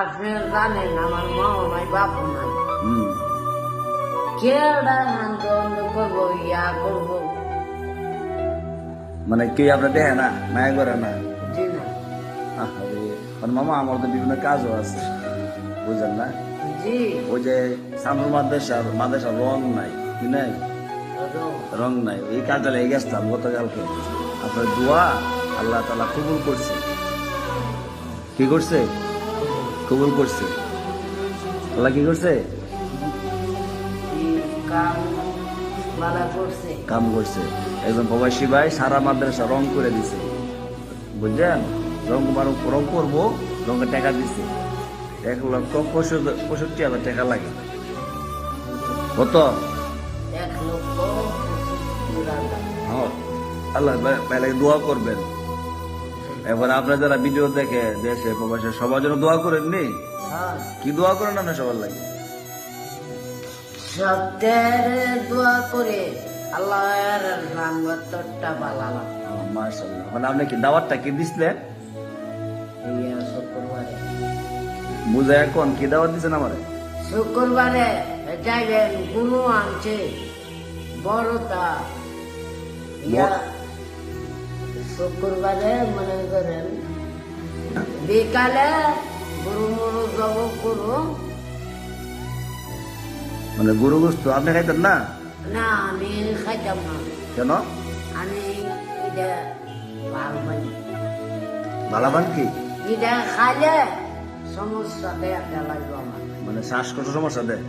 আপনি জানেন আমার মা নাই বাপু নাই হুম কেডা আন্দোলন করব ইয়া করব মানে কে আপনার দেখে না? মায়া করে না? জি না। আরে মানে মামা আমার তো বিভিন্ন কাজও আছে। বুঝলেন না? জি। ওই যে সামনের মাদ্রাসার মাদ্রাসার রং নাই কি নাই? রং। নাই। এই কাজটা লেগে গেছিলাম গতকালকে। আপনার দোয়া আল্লাহ তালা কবুল করছে। কি করছে? কবুল করছে। আল্লাহ কি করছে? কাম করছে। একজন প্রবাসী ভাই সারা মাদ্রাসা রং করে দিছে। বুঝলেন? রং মারো রং করব রঙের টাকা দিছে। এক লক্ষ পঁয়ষট্টি হাজার টাকা লাগে। কত। আল্লাহ দোয়া করবেন। এবার আপনারা যারা ভিডিও দেখে দেশে প্রবাসে সবার জন্য দোয়া করেন নি? হ্যাঁ। কি দোয়া করেন আপনি সবার লাগে? দোয়া করে আল্লাহর বালালাম। মানে আপনি কি দাওয়াতটা কি দিছিলেন? শুক্রবারে। বুঝে এখন কি দাওয়াত দিচ্ছেন আমারে? শুক্রবারে যাইবেন গুরু আনছে বড়টা ইয়া শুক্রবারে মনে করেন। বিকালে গুরু মুরু জব করু। মানে গরু গোস্ত আপনি খাইতেন না? না আমি খাইতাম না। কেন? আমি এটা ভালো পাই ভালাবান কি? এটা খাইলে সমস্যা দেখা লাগবে আমার। মানে শ্বাসকষ্ট সমস্যা দেয়।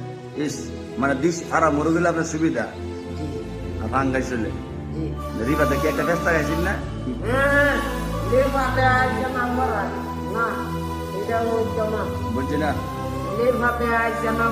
ইস মানে দিস সারা মরে গেলে আপনার সুবিধা। ভাঙ্গাই চলে জি রিপাতে কি একটা ব্যস্ত খাইছেন না হ্যাঁ লিফাতে আসছে না এটা হইতো না বুঝছি না লিফাতে আসছে না